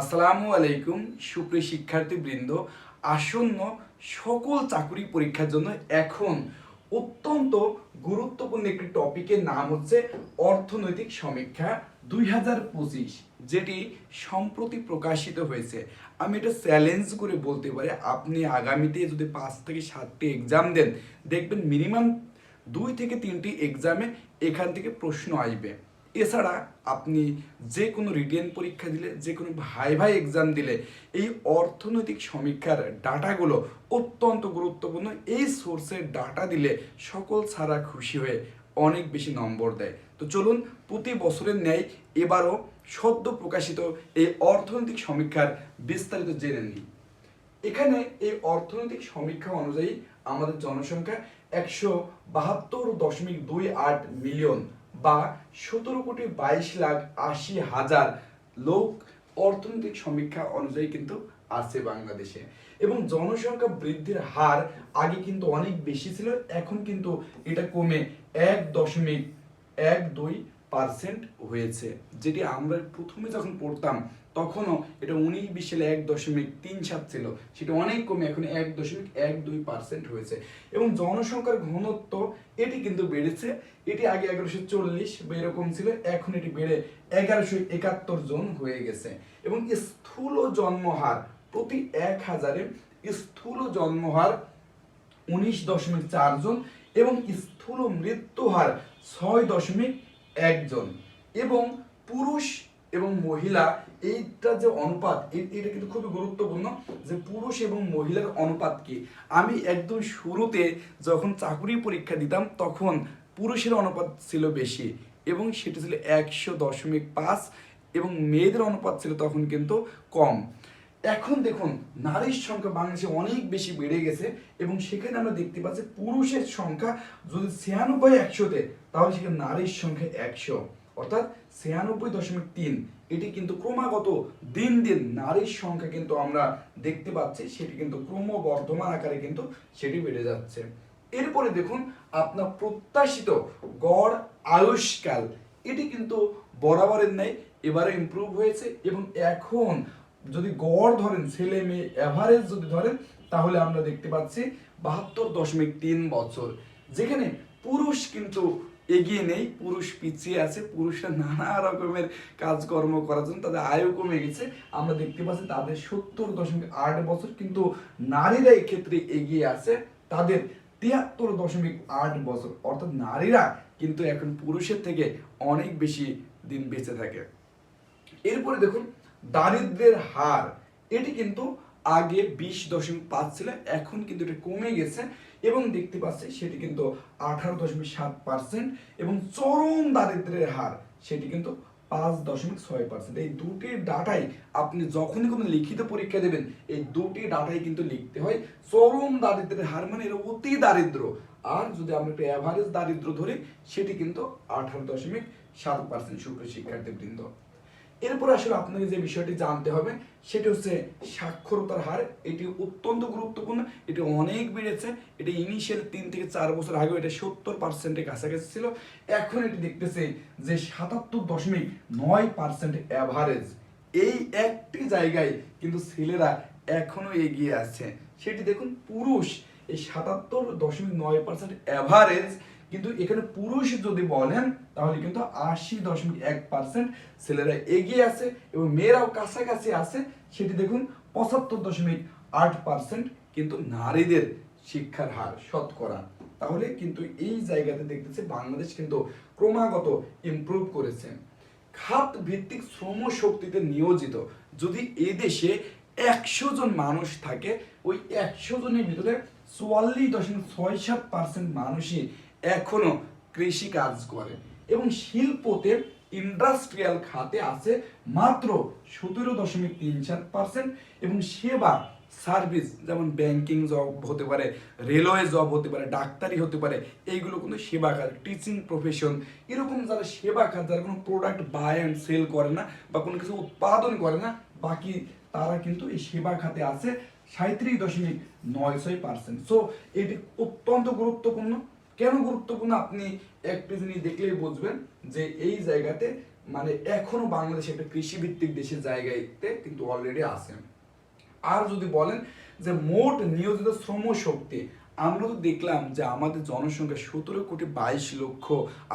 আসসালামু আলাইকুম, সুপ্রিয় শিক্ষার্থীবৃন্দ। আসন্ন সকল চাকুরি পরীক্ষার জন্য এখন অত্যন্ত গুরুত্বপূর্ণ একটি টপিকের নাম হচ্ছে অর্থনৈতিক সমীক্ষা দুই হাজার পঁচিশ, যেটি সম্প্রতি প্রকাশিত হয়েছে। আমি এটা চ্যালেঞ্জ করে বলতে পারি, আপনি আগামীতে যদি পাঁচ থেকে সাতটি এক্সাম দেন, দেখবেন মিনিমাম দুই থেকে তিনটি এক্সামে এখান থেকে প্রশ্ন আসবে। এছাড়া আপনি যে কোনো রিটেন পরীক্ষা দিলে যে কোনো ভাই ভাই এক্সাম দিলে, এই অর্থনৈতিক সমীক্ষার ডাটাগুলো অত্যন্ত গুরুত্বপূর্ণ। এই সোর্সের ডাটা দিলে সকল ছাড়া খুশি হয়ে অনেক বেশি নম্বর দেয়। তো চলুন, প্রতি বছরের ন্যায় এবারও সদ্য প্রকাশিত এই অর্থনৈতিক সমীক্ষার বিস্তারিত জেনে নিই। এখানে এই অর্থনৈতিক সমীক্ষা অনুযায়ী আমাদের জনসংখ্যা একশো বাহাত্তর দশমিক দুই আট মিলিয়ন। বা সতেরো কোটি বাইশ লাখ আশি হাজার লোক অর্থনৈতিক সমীক্ষা অনুযায়ী কিন্তু আছে বাংলাদেশে। এবং জনসংখ্যা বৃদ্ধির হার আগে কিন্তু অনেক বেশি ছিল, এখন কিন্তু এটা কমে এক দশমিক এক দুই পার্সেন্ট হয়েছে, যেটি আমরা প্রথমে যখন পড়তাম, তখনও এটা উনিশ বিশ সালে এক দশমিক তিন সাত ছিল, সেটা অনেক কমে এখন এক দশমিক এক দুই পার্সেন্ট হয়েছে। এবং জনসংখ্যার ঘনত্ব এটি কিন্তু বেড়েছে, এটি আগে এগারোশো চল্লিশ বা এরকম ছিল, এখন এটি বেড়ে এগারোশো একাত্তর জন হয়ে গেছে। এবং স্থূল জন্মহার প্রতি এক হাজারে স্থূল জন্মহার উনিশ দশমিক চার জন এবং স্থূল মৃত্যু হার ছয় দশমিক একজন। এবং পুরুষ এবং মহিলা, এইটা যে অনুপাত এটা কিন্তু খুবই গুরুত্বপূর্ণ যে পুরুষ এবং মহিলার অনুপাত কি। আমি একদম শুরুতে যখন চাকরি পরীক্ষা দিতাম, তখন পুরুষের অনুপাত ছিল বেশি এবং সেটা ছিল একশো দশমিক পাঁচ এবং মেয়েদের অনুপাত ছিল তখন কিন্তু কম। এখন দেখুন, নারীর সংখ্যা বাংলাদেশে অনেক বেশি বেড়ে গেছে এবং সেখানে আমরা দেখতে পাচ্ছি পুরুষের সংখ্যা যদি ছিয়ানব্বই একশোতে, তাহলে সেখানে নারীর সংখ্যা একশো। অর্থাৎ ছিয়ানব্বই দশমিক তিন, এটি কিন্তু ক্রমাগত দিন দিন নারীর সংখ্যা কিন্তু আমরা দেখতে পাচ্ছি, সেটি কিন্তু ক্রমবর্ধমান আকারে কিন্তু সেটি বেড়ে যাচ্ছে। এরপরে দেখুন, আপনার প্রত্যাশিত গড় আয়ুষ্কাল, এটি কিন্তু বরাবরের ন্যায় এবারে ইমপ্রুভ হয়েছে এবং এখন যদি গড় ধরেন, ছেলে মেয়ে অ্যাভারেজ যদি ধরেন, তাহলে আমরা দেখতে পাচ্ছি বাহাত্তর দশমিক তিন বছর। যেখানে পুরুষ কিন্তু এগিয়ে নেই, পুরুষ পিছিয়ে আছে, পুরুষরা নানা রকমের কাজকর্ম করার জন্য তাদের আয়ু কমে গেছে। আমরা দেখতে পাচ্ছি তাদের সত্তর দশমিক আট বছর কিন্তু নারীরা ক্ষেত্রে এগিয়ে আছে, তাদের তিয়াত্তর দশমিক আট বছর। অর্থাৎ নারীরা কিন্তু এখন পুরুষের থেকে অনেক বেশি দিন বেঁচে থাকে। এরপরে দেখুন দারিদ্রের হার, এটি কিন্তু আগে বিশ দশমিক পাঁচ ছিল, এখন কিন্তু এটা কমে গেছে এবং দেখতে পাচ্ছি সেটি কিন্তু আঠারো দশমিক সাত পার্সেন্ট এবং চরম দারিদ্রের হার, সেটি কিন্তু পাঁচ দশমিক ছয় পার্সেন্ট। এই দুটি ডাটাই আপনি যখনই কোনো লিখিত পরীক্ষা দেবেন, এই দুটি ডাটাই কিন্তু লিখতে হয় চরম দারিদ্রের হার মানে এর অতি দারিদ্র। আর যদি আমরা একটু অ্যাভারেজ দারিদ্র ধরি, সেটি কিন্তু আঠারো দশমিক সাত পার্সেন্ট, সুপ্রিয় শিক্ষার্থীবৃন্দ। এরপর আসলে আপনাকে যে বিষয়টি জানতে হবে, সেটি হচ্ছে সাক্ষরতার হার। এটি অত্যন্ত গুরুত্বপূর্ণ, এটি অনেক বেড়েছে। এটি ইনিশিয়াল তিন থেকে চার বছর আগে এটা সত্তর পার্সেন্টের কাছাকাছি ছিল। এখন এটি দেখতেছে যে সাতাত্তর দশমিক নয় পার্সেন্ট অ্যাভারেজ এই একটি জায়গায় কিন্তু ছেলেরা এখনও এগিয়ে আছে। সেটি দেখুন, পুরুষ, এই সাতাত্তর দশমিক নয় পার্সেন্ট অ্যাভারেজ কিন্তু এখানে পুরুষ যদি বলেন, তাহলে কিন্তু আশি দশমিক এক পার্সেন্ট ছেলেরা এগিয়ে আছে এবং মেয়েরাও কাছাকাছি আছে। সেটি দেখুন, পঁচাত্তর দশমিক আট পার্সেন্ট কিন্তু নারীদের শিক্ষার হার শতকরা। তাহলে কিন্তু এই জায়গাতে দেখতেছে বাংলাদেশ কিন্তু ক্রমাগত ইমপ্রুভ করেছে। খাত ভিত্তিক শ্রম শক্তিতে নিয়োজিত। যদি এদেশে একশো জন মানুষ থাকে, ওই একশো জনের ভিতরে চুয়াল্লিশ দশমিক ছয় সাত পার্সেন্ট মানুষই এখনও কৃষি কাজ করে। এবং শিল্পতে ইন্ডাস্ট্রিয়াল খাতে আছে মাত্র সতেরো দশমিক তিন সাত পার্সেন্ট এবং সেবা সার্ভিস যেমন ব্যাংকিং জব হতে পারে রেলওয়ে জব হতে পারে, ডাক্তারি হতে পারে, এইগুলো কিন্তু সেবা কাজ টিচিং প্রফেশন এরকম যারা সেবা কাজ, যারা কোনো প্রোডাক্ট বাই অ্যান্ড সেল করে না বা কোনো কিছু উৎপাদন করে না, বাকি তারা কিন্তু এই সেবা খাতে আছে সাঁত্রিশ দশমিক নয় ছয় পার্সেন্ট সো এটি অত্যন্ত গুরুত্বপূর্ণ। কেন গুরুত্বপূর্ণ? আপনি একটু জিনিস দেখলেই বুঝবেন যে এই জায়গাতে মানে এখনও বাংলাদেশ একটা কৃষিভিত্তিক দেশের জায়গাতে কিন্তু অলরেডি আছে আর যদি বলেন যে মোট নিয়োজিত শ্রম শক্তি, আমরা তো দেখলাম যে আমাদের জনসংখ্যা সতেরো কোটি বাইশ লক্ষ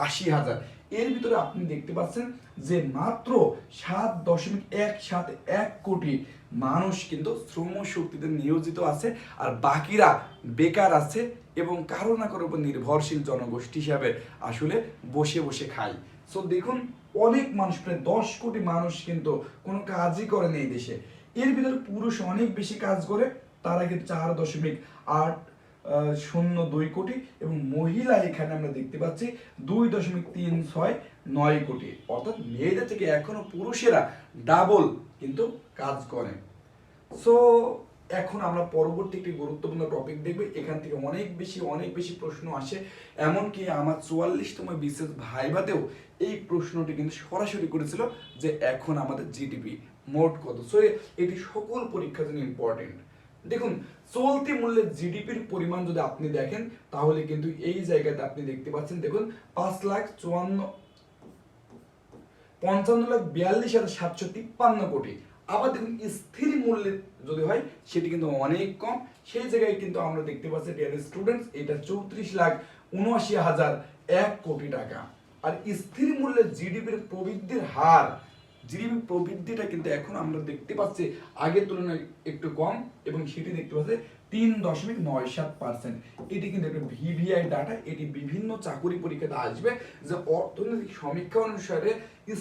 আশি হাজার। এর ভিতরে আপনি দেখতে পাচ্ছেন যে মাত্র সাত দশমিক এক সাত এক কোটি মানুষ কিন্তু শ্রম শক্তিতে নিয়োজিত আছে, আর বাকিরা বেকার আছে এবং কারও না কারোর উপর নির্ভরশীল জনগোষ্ঠী হিসাবে আসলে বসে বসে খায় সো দেখুন, অনেক মানুষ, প্রায় দশ কোটি মানুষ কিন্তু কোনো কাজই করে নেই দেশে। এর ভিতরে পুরুষ অনেক বেশি কাজ করে, তারা কিন্তু চার দশমিক আট শূন্য দুই কোটি এবং মহিলা এখানে আমরা দেখতে পাচ্ছি দুই দশমিক তিন ছয় নয় কোটি। অর্থাৎ মেয়েদের থেকে এখনও পুরুষেরা ডাবল কিন্তু কাজ করে। সো এখন আমরা পরবর্তী একটি গুরুত্বপূর্ণ টপিক দেখব। এখান থেকে অনেক বেশি অনেক বেশি প্রশ্ন আসে। এমনকি আমার চুয়াল্লিশতম বিশেষ ভাইভাতেও এই প্রশ্নটি কিন্তু সরাসরি করেছিল যে এখন আমাদের জিডিপি মোট কত? সো এটি সকল পরীক্ষার জন্য ইম্পর্টেন্ট দেখুন, চলতি মূল্যের জিডিপির পরিমাণ যদি আপনি দেখেন, তাহলে কিন্তু এই জায়গাতে আপনি দেখতে পাচ্ছেন, দেখুন, পাঁচ লাখ চুয়ান্ন, পঞ্চান্ন লাখ বিয়াল্লিশ হাজার সাতশো তিপ্পান্ন কোটি। আবার দেখুন স্থির মূল্যে যদি হয়, সেটি কিন্তু অনেক কম। সেই জায়গায় কিন্তু আমরা দেখতে পাচ্ছি ডিয়ার স্টুডেন্টস এটা চৌত্রিশ লাখ উনআশি হাজার এক কোটি টাকা। আর স্থির মূল্যে জিডিপির প্রবৃদ্ধির হার জিডিপি প্রবৃদ্ধিটা কিন্তু এখন আমরা দেখতে পাচ্ছি আগের তুলনায় একটু কম এবং সেটি দেখতে পাচ্ছি তিন দশমিক নয় সাত পার্সেন্ট এটি কিন্তু একটা ভিভিআই ডাটা এটি বিভিন্ন চাকুরি পরীক্ষাতে আসবে যে অর্থনৈতিক সমীক্ষা অনুসারে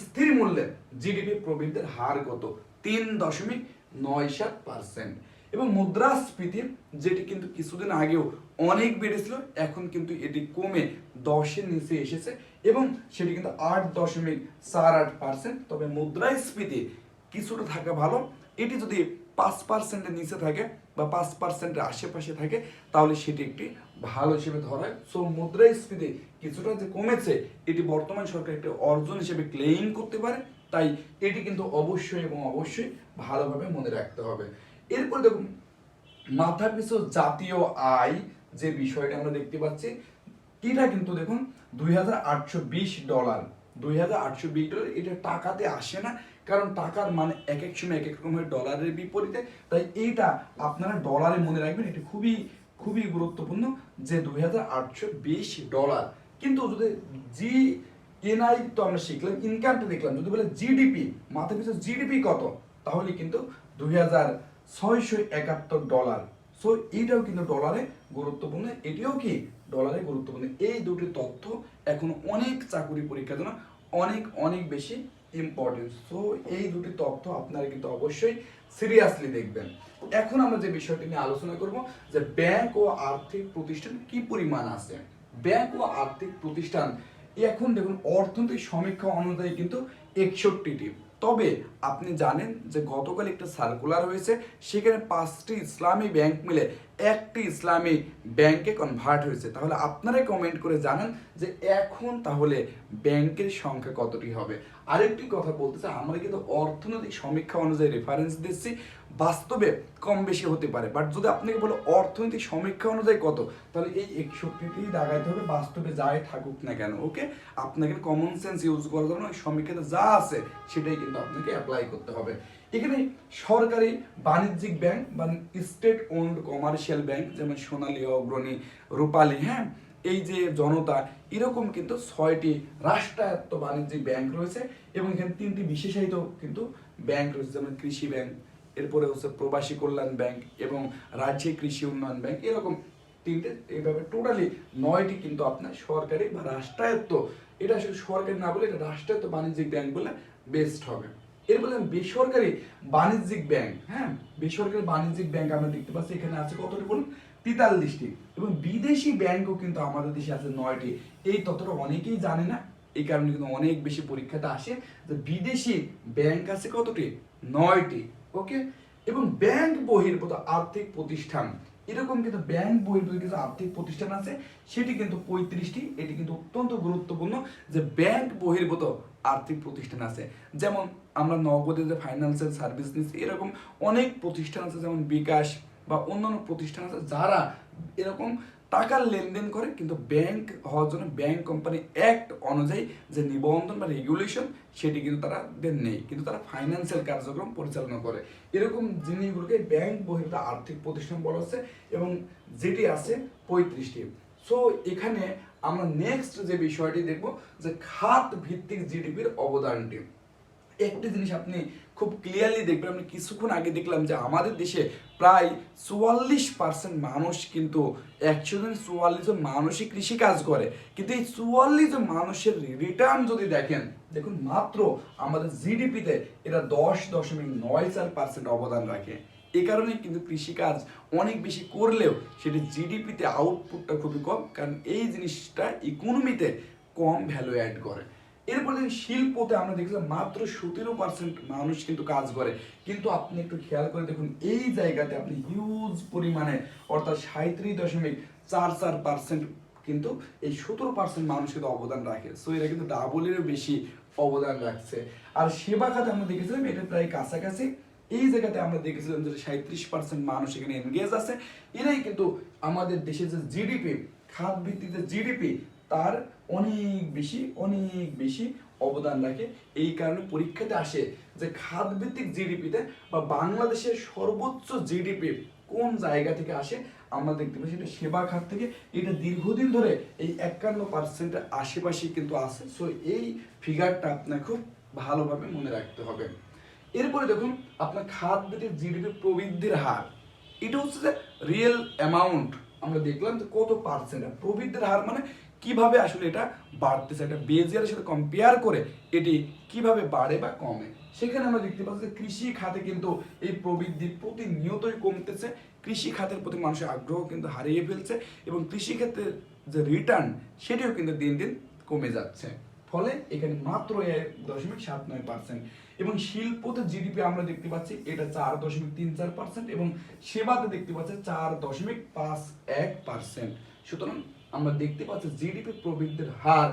স্থির মূল্যে জিডিপি প্রবৃদ্ধির হার কত। তিন দশমিক নয় সাত পার্সেন্ট এবং মুদ্রাস্ফীতি, যেটি কিন্তু কিছুদিন আগেও অনেক বেড়েছিল, এখন কিন্তু এটি কমে দশের নিচে এসেছে এবং সেটি কিন্তু আট দশমিক চার আট পার্সেন্ট তবে মুদ্রাস্ফীতি কিছুটা থাকা ভালো। এটি যদি পাঁচ পার্সেন্টের নিচে থাকে বা পাঁচ পার্সেন্টের আশেপাশে থাকে, তাহলে সেটি একটি ভালো হিসেবে ধরা হয়। সো মুদ্রাস্ফীতি কিছুটা যে কমেছে, এটি বর্তমান সরকার একটি অর্জন হিসেবে ক্লেইম করতে পারে। তাই এটি কিন্তু অবশ্যই এবং অবশ্যই ভালোভাবে মনে রাখতে হবে। এরপর দেখুন মাথা পিছু জাতীয় আয় যে বিষয়টা আমরা দেখতে পাচ্ছি এটা কিন্তু দেখুন দুই হাজার আটশো বিশ ডলার। দুই ডলার, এটা টাকাতে আসে না, কারণ টাকার মানে এক এক সময় এক এক রকমের ডলারের বিপরীতে। তাই এইটা আপনারা ডলারে মনে রাখবেন, এটি খুবই খুবই গুরুত্বপূর্ণ যে দুই হাজার আটশো বিশ ডলার। কিন্তু যদি জি এনআই তো আমরা শিখলাম ইনকামটা দেখলাম। যদি বলে জিডিপি মাথা পিছু জিডিপি কত? তাহলে কিন্তু দুই হাজার ছয়শো একাত্তর ডলার সো এইটাও কিন্তু ডলারে গুরুত্বপূর্ণ। এটিও কি? ডলারে গুরুত্বপূর্ণ। এই দুটি তথ্য এখন অনেক চাকুরি পরীক্ষার জন্য অনেক অনেক বেশি ইম্পর্টেন্ট সো এই দুটি তথ্য আপনারা কিন্তু অবশ্যই সিরিয়াসলি দেখবেন। এখন আমরা যে বিষয়টি নিয়ে আলোচনা করব, যে ব্যাংক ও আর্থিক প্রতিষ্ঠান কি পরিমাণ আছে? ব্যাংক ও আর্থিক প্রতিষ্ঠান এখন দেখুন, অর্থনৈতিক সমীক্ষা অনুযায়ী কিন্তু একষট্টিটি তবে আপনি জানেন যে গতকাল একটা সার্কুলার হয়েছে, সেখানে পাঁচটি ইসলামী ব্যাংক মিলে একটি ইসলামী ব্যাংকে কনভার্ট হয়েছে। তাহলে আপনারাই কমেন্ট করে জানান যে এখন তাহলে ব্যাংকের সংখ্যা কতটি হবে। আরেকটি কথা বলতে চাই, আমরা কিন্তু অর্থনৈতিক সমীক্ষা অনুযায়ী রেফারেন্স দিচ্ছি। বাস্তবে কম বেশি হতে পারে। বাট যদি আপনাকে বলো অর্থনৈতিক সমীক্ষা অনুযায়ী কত, তাহলে এই একষট্টিটি দাগাইতে হবে বাস্তবে যাই থাকুক না কেন ওকে আপনাকে কমন সেন্স ইউজ করার জন্য সমীক্ষাতে যা আছে সেটাই কিন্তু আপনাকে অ্যাপ্লাই করতে হবে। এখানে সরকারি বাণিজ্যিক ব্যাংক বা স্টেট ওন্ড কমার্শিয়াল ব্যাংক যেমন সোনালী, অগ্রণী, রূপালী হ্যাঁ? এই যে জনতা, এরকম কিন্তু ছয়টি রাষ্ট্রায়ত্ত বাণিজ্যিক ব্যাংক রয়েছে এবং এখানে তিনটি বিশেষায়িত কিন্তু ব্যাংক রয়েছে, যেমন কৃষি ব্যাংক এরপরে হচ্ছে প্রবাসী কল্যাণ ব্যাংক এবং রাজ্যে কৃষি উন্নয়ন ব্যাংক, এরকম তিনটে, এইভাবে টোটালি নয়টি কিন্তু আপনার সরকারি বা রাষ্ট্রায়ত্ত। এটা আসলে সরকারি না বলে, এটা রাষ্ট্রায়ত্ত বাণিজ্যিক ব্যাংক বলে বেস্ট হবে। এর বললাম বেসরকারি বাণিজ্যিক ব্যাংক হ্যাঁ? বেসরকারি বাণিজ্যিক ব্যাংক আমরা দেখতে পাচ্ছি, এখানে আছে কতটি বলুন? তেতাল্লিশটি। এবং বিদেশি ব্যাংকও কিন্তু আমাদের দেশে আছে নয়টি। এই ততটা অনেকেই জানে না, এই কারণে কিন্তু অনেক বেশি পরীক্ষাতে আসে যে বিদেশি ব্যাংক আছে কতটি? নয়টি। ওকে এবং ব্যাংক বহির্ভূত আর্থিক প্রতিষ্ঠান। এরকম কিন্তু ব্যাংক বহির্ভূত কিছু আর্থিক প্রতিষ্ঠান আছে। সেটি কিন্তু পঁয়ত্রিশটি। এটি কিন্তু অত্যন্ত গুরুত্বপূর্ণ যে ব্যাংক বহির্ভূত আর্থিক প্রতিষ্ঠান আছে। যেমন আমরা নগদে যে ফাইন্যান্সিয়াল সার্ভিস নিচ্ছি এরকম অনেক প্রতিষ্ঠান আছে যেমন বিকাশ বা অন্যান্য প্রতিষ্ঠান আছে যারা এরকম টাকার লেনদেন করে, কিন্তু ব্যাংক হওয়ার জন্য ব্যাংক কোম্পানি অ্যাক্ট অনুযায়ী যে নিবন্ধন বা রেগুলেশন সেটি কিন্তু তারা নেই। কিন্তু তারা ফাইন্যান্সিয়াল কার্যক্রম পরিচালনা করে। এরকম জিনিসগুলোকে ব্যাংক বহির্ভূত আর্থিক প্রতিষ্ঠান বলা হচ্ছে এবং যেটি আছে পঁয়ত্রিশটি। সো এখানে আমরা নেক্সট যে বিষয়টি দেখব, যে খাত ভিত্তিক জিডিপির অবদানটি। একটি জিনিস আপনি খুব ক্লিয়ারলি দেখবেন, আমি কিছুক্ষণ আগে দেখলাম যে আমাদের দেশে প্রায় চুয়াল্লিশ পার্সেন্ট মানুষ কিন্তু একশো জন, চুয়াল্লিশ জন মানুষই কৃষি কাজ করে। কিন্তু এই চুয়াল্লিশ জন মানুষের রিটার্ন যদি দেখেন, দেখুন মাত্র আমাদের জিডিপিতে এরা দশ দশমিক নয় চার পার্সেন্ট অবদান রাখে। এ কারণে কিন্তু কৃষিকাজ অনেক বেশি করলেও সেটি জিডিপিতে আউটপুটটা খুবই কম, কারণ এই জিনিসটা ইকোনমিতে কম ভ্যালু অ্যাড করে। এরপরে শিল্পতে আমরা দেখলাম মাত্র সতেরো পার্সেন্ট মানুষ কিন্তু কাজ করে। কিন্তু আপনি একটু খেয়াল করে দেখুন, এই জায়গাতে আপনি হিউজ পরিমাণে, অর্থাৎ সাঁত্রিশ দশমিক চার চার পার্সেন্ট কিন্তু এই সতেরো পার্সেন্ট মানুষ কিন্তু অবদান রাখে। সো এরা কিন্তু ডাবলেরও বেশি অবদান রাখছে। আর সেবা খাতে আমরা দেখেছিলাম, এটা প্রায় কাছাকাছি। এই জায়গাতে আমরা দেখেছিলাম যে সাঁত্রিশ পার্সেন্ট মানুষ এখানে এনগেজ আছে। এরাই কিন্তু আমাদের দেশের যে জিডিপি খাত ভিত্তিক যে জিডিপি তার অনেক বেশি অনেক বেশি অবদান রাখে। এই কারণে পরীক্ষাতে আসে যে খাত ভিত্তিক জিডিপিতে বা বাংলাদেশের সর্বোচ্চ জিডিপি কোন জায়গা থেকে আসে, আমরা দেখতে পাচ্ছি এটা সেবা খাত থেকে। এটা দীর্ঘদিন ধরে এই একান্ন পার্সেন্টের আশেপাশে কিন্তু আছে। সো এই ফিগারটা আপনার খুব ভালোভাবে মনে রাখতে হবে। এরপরে দেখুন, আপনার খাত ভিত্তিক জিডিপি প্রবৃদ্ধির হার। এটা হচ্ছে যে রিয়েল অ্যামাউন্ট আমরা দেখলাম যে কত পার্সেন্ট প্রবৃদ্ধির হার মানে কীভাবে আসলে এটা বাড়তেছে একটা বেজিয়ারের সাথে কম্পেয়ার করে এটি কীভাবে বাড়ে বা কমে? সেখানে আমরা দেখতে পাচ্ছি যে কৃষি খাতে কিন্তু এই প্রবৃদ্ধি প্রতিনিয়তই কমতেছে। কৃষি খাতের প্রতি মানুষের আগ্রহ কিন্তু হারিয়ে ফেলছে এবং কৃষি ক্ষেত্রের যে রিটার্ন সেটিও কিন্তু দিন দিন কমে যাচ্ছে। ফলে এখানে মাত্র এক দশমিক সাত নয় পার্সেন্ট এবং শিল্পতে জিডিপি আমরা দেখতে পাচ্ছি এটা চার দশমিক তিন চার পার্সেন্ট এবং সেবাতে দেখতে পাচ্ছি চার দশমিক পাঁচ এক পার্সেন্ট সুতরাং আমরা দেখতে পাচ্ছি জিডিপি প্রবৃদ্ধির হার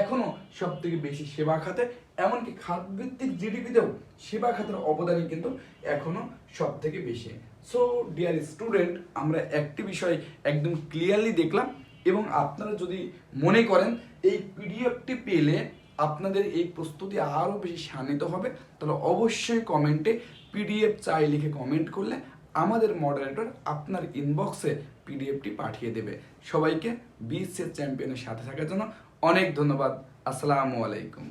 এখনও সব থেকে বেশি সেবা খাতে, এমনকি খাতভিত্তিক জিডিপিতেও সেবা খাতের অবদানই কিন্তু এখনও সব থেকে বেশি। সো ডিয়ার স্টুডেন্ট আমরা একটি বিষয় একদম ক্লিয়ারলি দেখলাম এবং আপনারা যদি মনে করেন, এই পিডিএফটি পেলে আপনাদের এই প্রস্তুতি আরও বেশি শানিত হবে, তাহলে অবশ্যই কমেন্টে পিডিএফ চাই লিখে কমেন্ট করলে আমাদের মডারেটর আপনার ইনবক্সে পিডিএফটি পাঠিয়ে দেবে। সবাইকে বিশ্বের চ্যাম্পিয়নের সাথে থাকার জন্য অনেক ধন্যবাদ। আসসালামু আলাইকুম।